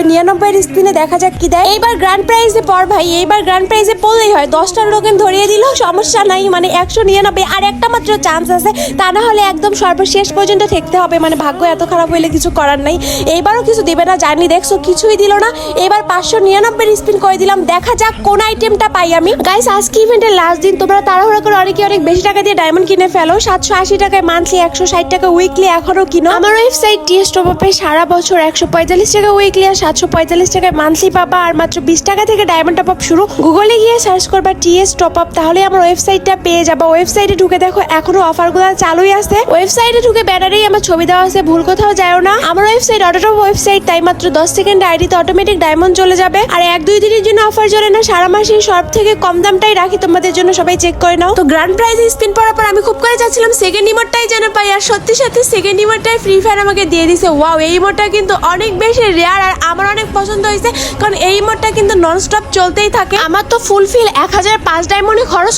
হবে নিরানব্বই স্পিনে দেখা যাক কি দেয়। এইবার গ্র্যান্ড প্রাইজে পর ভাই, এইবার গ্র্যান্ড প্রাইজে পড়লেই হয়। দশটা টোকেন ধরিয়ে দিল, সমস্যা নাই মানে একশো নিরানব্বই, আর একটা মাত্র চান্স আছে। তা না হলে একদম সর্বশেষ পর্যন্ত থাকতে হবে মানে ভাগ্য এত খারাপ হইলে কিছু করার নাই। এইবারও কিছু দিবে না, জানি, দেখছ, কিছুই দিল না। এবার পাঁচশো নিরানব্বই স্পিন করে দিলাম, দেখা যাক কোন আইটেমটা পাই আমি। গাইস আজকে ইভেন্টের লাস্ট দিন, তোমরা তাড়াহুড়া করে অনেকে অনেক বেশি টাকা দিয়ে ডায়মন্ড কিনে ফেলো। সাতশো আশি টাকায় মান্থলি একশো ষাট টাকা উইকলি এখনও কিনো। আমার ওয়েবসাইট টিএস টপে সারা বছর একশো পঁয়তাল্লিশ টাকা উইকলি আর সাতশো পঁয়তাল্লিশ টাকায় মান্থলি পাবা আর মাত্র বিশ টাকা থেকে ডায়মন্ড টপ আপ শুরু। গুগলে গিয়ে সার্চ করবা টিএস টপ আপ তাহলে আমার ওয়েবসাইটটা পেয়ে যাবা। ওয়েবসাইটে ঢুকে দেখো, এখনও অফারগুলো চালুই আছে। ওয়েবসাইটে ঢুকে ব্যানারেই আমার ছবি দেওয়া আছে, ভুল কোথাও যায় না। আমার ওয়েবসাইট অটোটপ ওয়েবসাইট তাই মাত্র দশ সেকেন্ড আইডিতে অটোমেটিক ডায়মন্ড চলে যাবে। আর এক, দুই দিনের জন্য অফার চলে না, সারা মাসে সব থেকে কম দামটাই রাখি, তোমাদের জন্য সবাই চেক করে নাও। তো গ্র্যান্ড প্রাইজে স্পিন পড়ার পর আমি খুব করে চাচ্ছিলাম সেকেন্ড ইমোটটাই যেন পাই। আর সত্যি সত্যি সেকেন্ড ইমোটটাই ফ্রি ফায়ার আমাকে দিয়ে দিছে ওয়াও এই ইমোটটা কিন্তু অনেক বেশি রেয়ার আর আমার অনেক পছন্দ হয়েছে, কারণ এই ইমোটটা কিন্তু নন স্টপ চলতেই থাকে। আমার তো ফুলফিল এক হাজার পাঁচ ডায়মন্ডে খরচ